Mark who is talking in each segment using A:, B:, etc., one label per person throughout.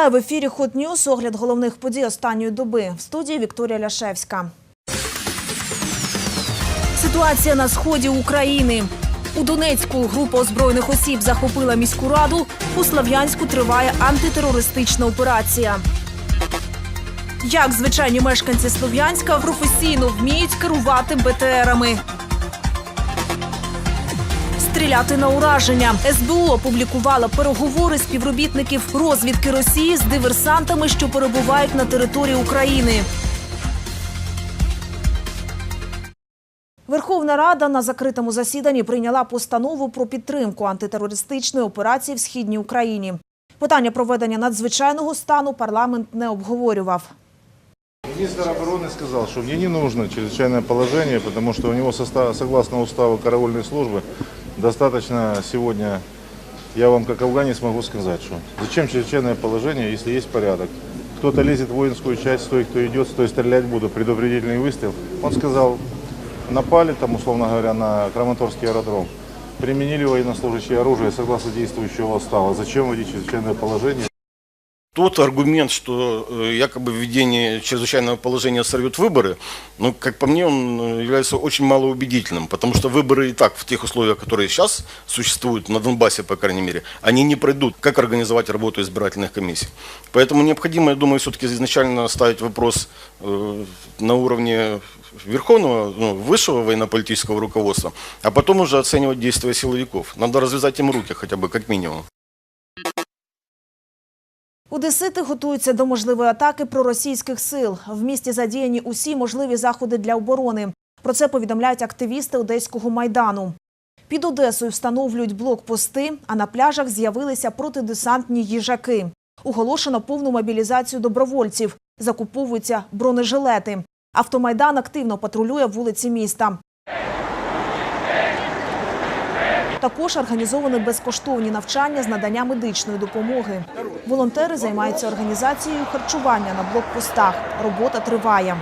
A: Вітаю в ефірі Hot News. Огляд головних подій останньої доби. В студії Вікторія Ляшевська. Ситуація на сході України. У Донецьку група озброєних осіб захопила міську раду. У Слав'янську триває антитерористична операція. Як звичайні мешканці Слов'янська професійно вміють керувати БТРами Стріляти на ураження. СБУ опублікувала переговори співробітників розвідки Росії з диверсантами, що перебувають на території України. Верховна Рада на закритому засіданні прийняла постанову про підтримку антитерористичної операції в східній Україні. Питання проведення надзвичайного стану парламент не обговорював.
B: Министр обороны сказал, что мне не нужно чрезвычайное положение, потому что у него состав, согласно уставу караульной службы Достаточно сегодня, я вам как афганец могу сказать, что зачем чрезвычайное положение, если есть порядок. Кто-то лезет в воинскую часть, стой, кто идет, стой, стрелять буду, предупредительный выстрел. Он сказал, напали там, условно говоря, на Краматорский аэродром, применили военнослужащие оружие согласно действующего устава. Зачем вводить чрезвычайное положение?
C: Тот аргумент, что э, якобы введение чрезвычайного положения сорвет выборы, ну, как по мне, он э, является очень малоубедительным, потому что выборы и так в тех условиях, которые сейчас существуют, на Донбассе, по крайней мере, они не пройдут. Как организовать работу избирательных комиссий? Поэтому необходимо, я думаю, все-таки изначально ставить вопрос э, на уровне верховного, ну, высшего военно-политического руководства, а потом уже оценивать действия силовиков. Надо развязать им руки хотя бы, как минимум.
A: Одесити готуються до можливої атаки проросійських сил. В місті задіяні усі можливі заходи для оборони. Про це повідомляють активісти Одеського майдану. Під Одесою встановлюють блокпости, а на пляжах з'явилися протидесантні їжаки. Оголошено повну мобілізацію добровольців. Закуповуються бронежилети. Автомайдан активно патрулює вулиці міста. Також організовані безкоштовні навчання з надання медичної допомоги. Волонтери займаються організацією харчування на блокпостах. Робота триває.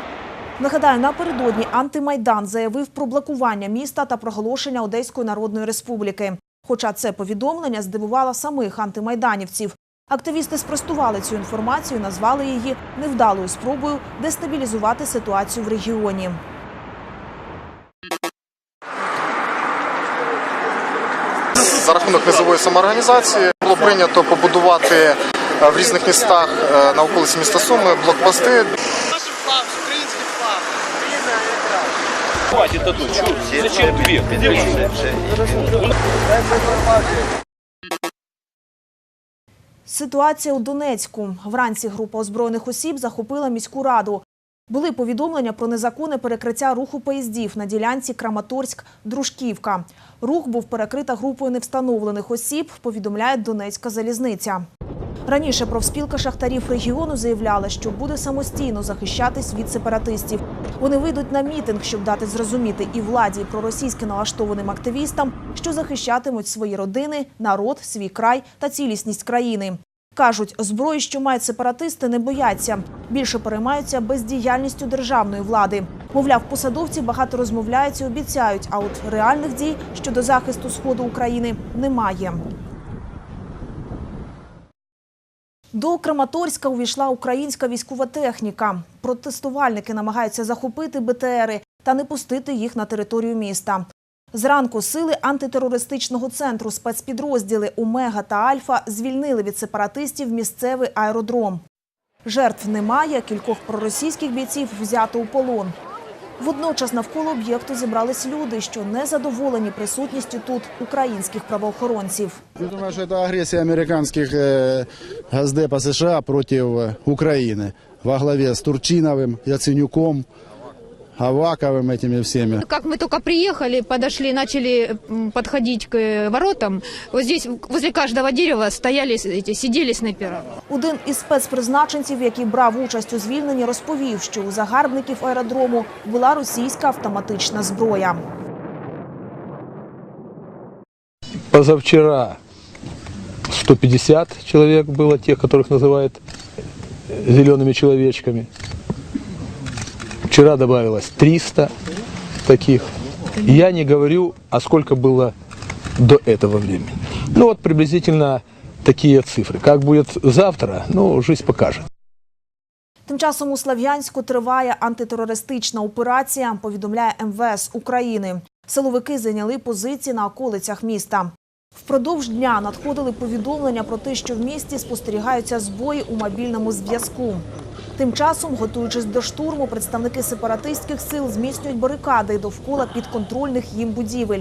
A: Нагадаю, напередодні антимайдан заявив про блокування міста та проголошення Одеської Народної Республіки. Хоча це повідомлення здивувало самих антимайданівців. Активісти спростували цю інформацію, назвали її невдалою спробою дестабілізувати ситуацію в регіоні.
D: За рахунок низової самоорганізації було прийнято побудувати е, в різних містах е, на околиці міста Суми блокпости.
E: Хватит. Зачем две?
A: Ситуація у Донецьку. Вранці група озброєних осіб захопила міську раду. Були повідомлення про незаконне перекриття руху поїздів на ділянці Краматорськ-Дружківка. Рух був перекрита групою невстановлених осіб, повідомляє Донецька залізниця. Раніше профспілка шахтарів регіону заявляла, що буде самостійно захищатись від сепаратистів. Вони вийдуть на мітинг, щоб дати зрозуміти і владі, і проросійськи налаштованим активістам, що захищатимуть свої родини, народ, свій край та цілісність країни. Кажуть, зброї, що мають сепаратисти, не бояться. Більше переймаються бездіяльністю державної влади. Мовляв, посадовці багато розмовляють і обіцяють, а от реальних дій щодо захисту сходу України немає. До Краматорська увійшла українська військова техніка. Протестувальники намагаються захопити БТРи та не пустити їх на територію міста. Зранку сили антитерористичного центру спецпідрозділи Омега та Альфа звільнили від сепаратистів місцевий аеродром. Жертв немає, кількох проросійських бійців взято у полон. Водночас навколо об'єкту зібрались люди, що не задоволені присутністю тут українських правоохоронців.
F: Я думаю, что это агрессия американских э, Госдепа США против э, Украины во главе с Турчиновым, Яценюком, Аваковым этими всеми.
G: Как мы только приехали, подошли, начали м, подходить к э, воротам, вот здесь возле каждого дерева стояли эти, сидели снайпера.
A: Один із спецпризначенців, який брав участь у звільненні, розповів, що у загарбників аеродрому була російська автоматична зброя.
H: Позавчера 150 человек было, тех, которых называют э, зелеными человечками. Вчера добавилось 300 таких. Я не говорю, а сколько было до этого времени. Ну вот приблизительно такие цифры. Как будет завтра, ну, жизнь покажет.
A: Тим часом у Слав'янську триває антитерористична операція, повідомляє МВС України. Силовики зайняли позиції на околицях міста. Впродовж дня надходили повідомлення про те, що в місті спостерігаються збої у мобільному зв'язку. Тим часом, готуючись до штурму, представники сепаратистських сил зміцнюють барикади довкола підконтрольних їм будівель.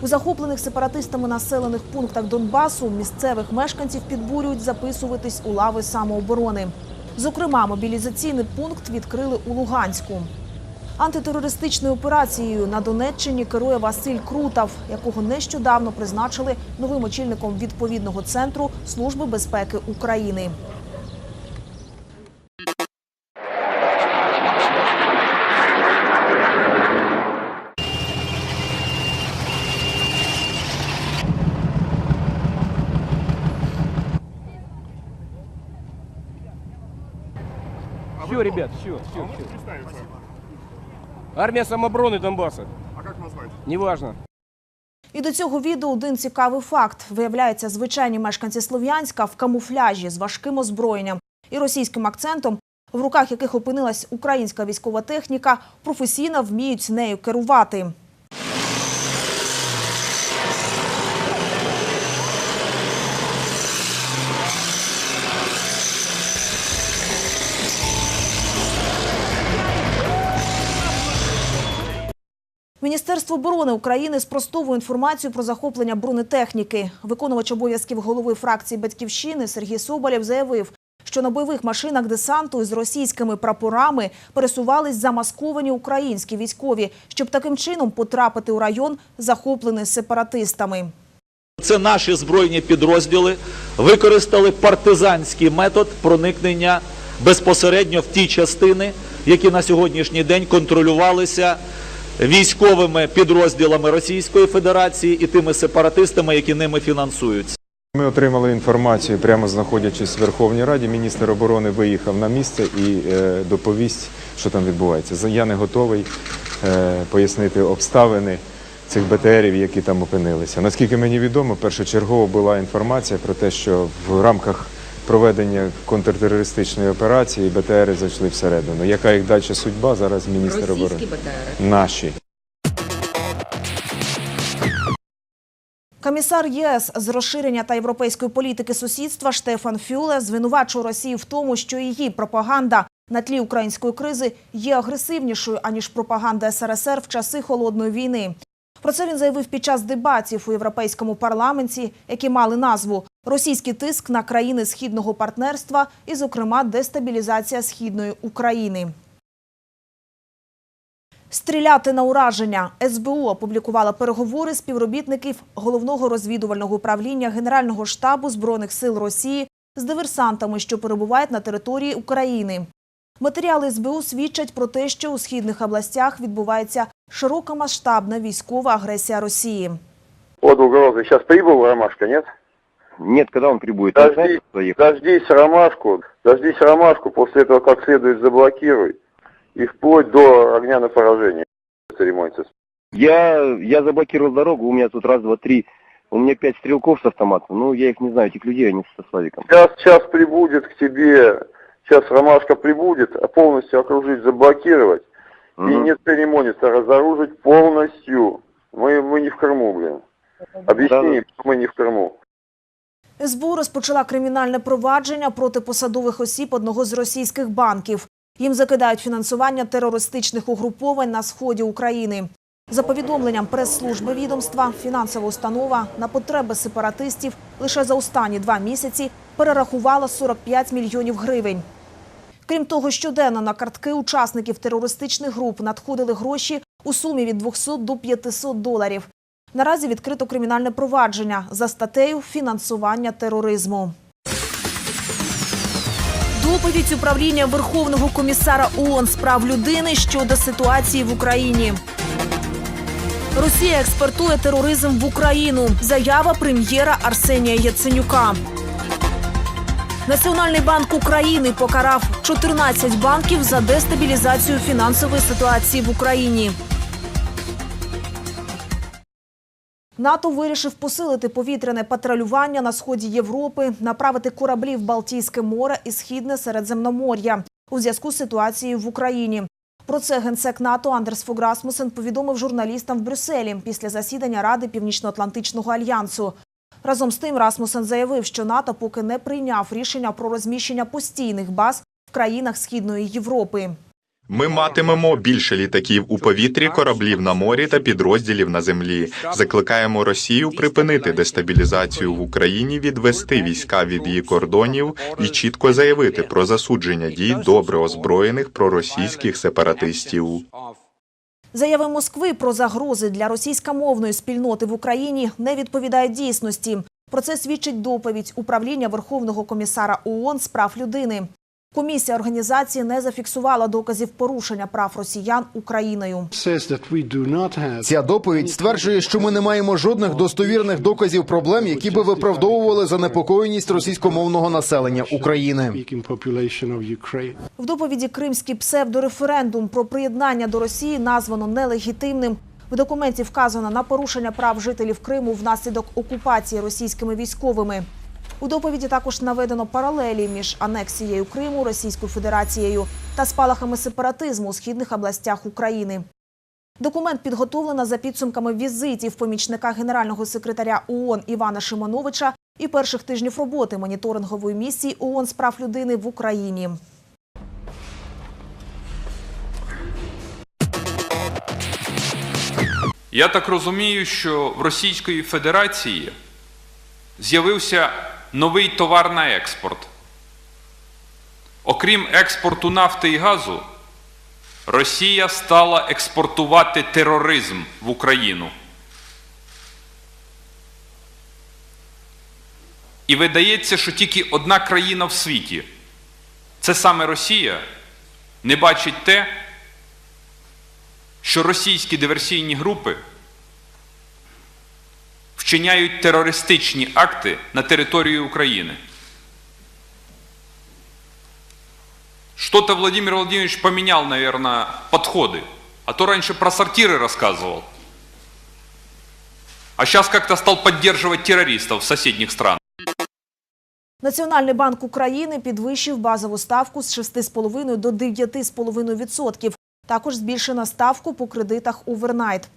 A: У захоплених сепаратистами населених пунктах Донбасу місцевих мешканців підбурюють записуватись у лави самооборони. Зокрема, мобілізаційний пункт відкрили у Луганську. Антитерористичною операцією на Донеччині керує Василь Крутов, якого нещодавно призначили новим очільником відповідного центру Служби безпеки України.
E: Все, ребят, все, все, все. Армія самообороны Донбасса. А как назвать? Неважно.
A: І до цього відео один цікавий факт. Виявляється, звичайні мешканці Слов'янська в камуфляжі з важким озброєнням і російським акцентом, в руках яких опинилась українська військова техніка, професійно вміють нею керувати. Міністерство оборони України спростовує інформацію про захоплення бронетехніки. Виконувач обов'язків голови фракції Батьківщини Сергій Соболєв заявив, що на бойових машинах десанту із російськими прапорами пересувались замасковані українські військові, щоб таким чином потрапити у район, захоплений сепаратистами.
I: Це наші збройні підрозділи використали партизанський метод проникнення безпосередньо в ті частини, які на сьогоднішній день контролювалися військовими підрозділами Російської Федерації і тими сепаратистами, які ними фінансуються.
J: Ми отримали інформацію, прямо знаходячись в Верховній Раді. Міністр оборони виїхав на місце і е, доповість, що там відбувається. Я не готовий е, пояснити обставини цих БТРів, які там опинилися. Наскільки мені відомо, першочергово була інформація про те, що в рамках проведення контртерористичної операції БТРи зайшли всередину. Яка їх далі судьба? Зараз міністр оборони. Наші.
A: Комісар ЄС з розширення та європейської політики сусідства Штефан Фюле звинувачує Росію в тому, що її пропаганда на тлі української кризи є агресивнішою аніж пропаганда СРСР в часи холодної війни. Про це він заявив під час дебатів у європейському парламенті, які мали назву Російський тиск на країни східного партнерства і, зокрема, дестабілізація східної України. Стріляти на ураження СБУ опублікувала переговори співробітників головного розвідувального управління Генерального штабу збройних сил Росії з диверсантами, що перебувають на території України. Матеріали СБУ свідчать про те, що у східних областях відбувається широкомасштабна військова агресія Росії.
K: О, Долгородный, сейчас прибыл Ромашка, нет?
E: Нет, когда он прибудет?
K: Дожди, дождись Ромашку, дождись Ромашку, после этого как следует заблокируй, и вплоть до огня на поражение церемонится.
E: Я, я заблокировал дорогу, у меня тут раз, два, три. У меня пять стрелков с автоматом. Ну, я их не знаю, этих людей, они со Славиком.
K: Сейчас, сейчас прибудет к тебе, сейчас Ромашка прибудет, а полностью окружить, заблокировать, и
E: Мгм.
K: не церемониться, разоружить полностью. Мы, мы не в Крыму, блин. Объясни, что мы не в Крыму.
A: СБУ розпочала кримінальне провадження проти посадових осіб одного з російських банків. Їм закидають фінансування терористичних угруповань на сході України. За повідомленням прес-служби відомства, фінансова установа на потреби сепаратистів лише за останні два місяці перерахувала 45 мільйонів гривень. Крім того, щоденно на картки учасників терористичних груп надходили гроші у сумі від 200 до 500 доларів. Наразі відкрито кримінальне провадження за статтею фінансування тероризму. Доповідь управління Верховного комісара ООН з прав людини щодо ситуації в Україні. Росія експортує тероризм в Україну. Заява прем'єра Арсенія Яценюка. Національний банк України покарав 14 банків за дестабілізацію фінансової ситуації в Україні. НАТО вирішив посилити повітряне патрулювання на сході Європи, направити кораблі в Балтійське море і Східне Середземномор'я у зв'язку з ситуацією в Україні. Про це генсек НАТО Андерс Фог Расмусен повідомив журналістам в Брюсселі після засідання Ради Північно-Атлантичного альянсу. Разом з тим Расмусен заявив, що НАТО поки не прийняв рішення про розміщення постійних баз в країнах Східної Європи.
L: Ми матимемо більше літаків у повітрі, кораблів на морі та підрозділів на землі. Закликаємо Росію припинити дестабілізацію в Україні, відвести війська від її кордонів і чітко заявити про засудження дій добре озброєних проросійських сепаратистів.
A: Заяви Москви про загрози для російськомовної спільноти в Україні не відповідають дійсності. Про це свідчить доповідь управління Верховного комісара ООН з прав людини. Комісія організації не зафіксувала доказів порушення прав росіян Україною.
M: Ця доповідь стверджує, що ми не маємо жодних достовірних доказів проблем, які би виправдовували занепокоєність російськомовного населення України.
A: В доповіді кримський псевдореферендум про приєднання до Росії названо нелегітимним. В документі вказано на порушення прав жителів Криму внаслідок окупації російськими військовими. У доповіді також наведено паралелі між анексією Криму Російською Федерацією та спалахами сепаратизму у східних областях України. Документ підготовлено за підсумками візитів помічника генерального секретаря ООН Івана Шимоновича і перших тижнів роботи моніторингової місії ООН з прав людини в Україні.
N: Я так розумію, що в Російської Федерації з'явився новий товар на експорт. Окрім експорту нафти і газу, Росія стала експортувати тероризм в Україну. І видається, що тільки одна країна в світі, це саме Росія, не бачить те, що російські диверсійні групи вчиняють терористичні акти на території України. Что-то Владимир Владимирович поменял, наверное, подходы. А то раньше про сортиры рассказывал. А сейчас как-то стал поддерживать террористов соседних стран.
A: Національний банк України підвищив базову ставку з 6,5 до 9,5%. Також збільшено ставку по кредитах овернайт.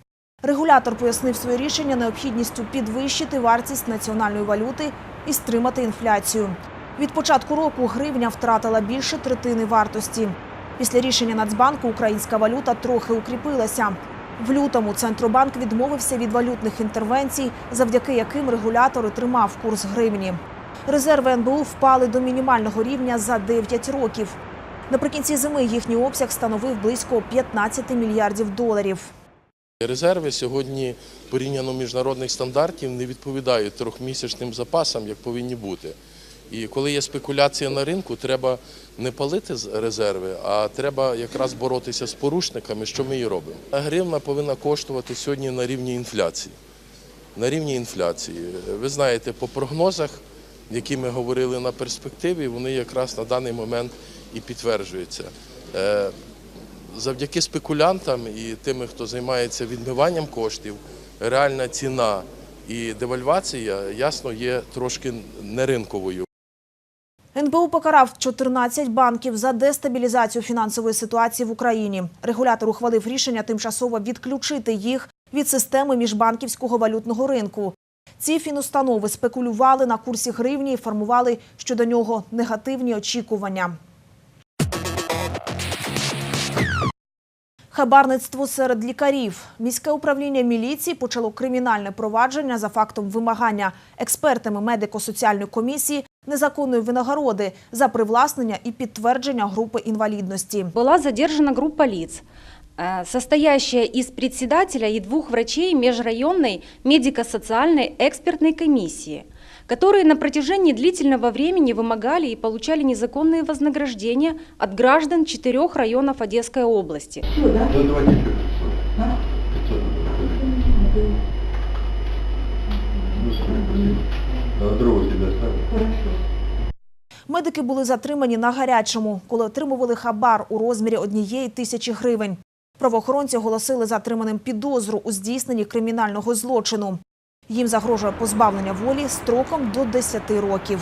A: Регулятор пояснив своє рішення необхідністю підвищити вартість національної валюти і стримати інфляцію. Від початку року гривня втратила більше третини вартості. Після рішення Нацбанку українська валюта трохи укріпилася. В лютому Центробанк відмовився від валютних інтервенцій, завдяки яким регулятор тримав курс гривні. Резерви НБУ впали до мінімального рівня за 9 років. Наприкінці зими їхній обсяг становив близько 15 мільярдів доларів.
O: Резерви сьогодні порівняно міжнародних стандартів не відповідають трьохмісячним запасам, як повинні бути. І коли є спекуляція на ринку, треба не палити резерви, а треба якраз боротися з порушниками, що ми і робимо. Гривна повинна коштувати сьогодні на рівні інфляції. На рівні інфляції. Ви знаєте, по прогнозах, які ми говорили на перспективі, вони якраз на даний момент і підтверджуються. Завдяки спекулянтам і тим, хто займається відмиванням коштів, реальна ціна і девальвація, ясно, є трошки неринковою.
A: НБУ покарав 14 банків за дестабілізацію фінансової ситуації в Україні. Регулятор ухвалив рішення тимчасово відключити їх від системи міжбанківського валютного ринку. Ці фінустанови спекулювали на курсі гривні і формували щодо нього негативні очікування. Хабарництво серед лікарів. Міське управління міліції почало кримінальне провадження за фактом вимагання експертами медико-соціальної комісії незаконної винагороди за привласнення і підтвердження групи інвалідності.
P: Была задержана группа лиц, э, состоящая из председателя и двух врачей межрайонной медико-социальной экспертной комиссии, которые на протяжении длительного времени вымогали и получали незаконные вознаграждения от граждан четырех районов Одесской области.
A: Медики були затримані на гарячому, коли отримували хабар у розмірі однієї тисячі гривень. Правоохоронці оголосили затриманим підозру у здійсненні кримінального злочину. Їм загрожує позбавлення волі строком до 10 років.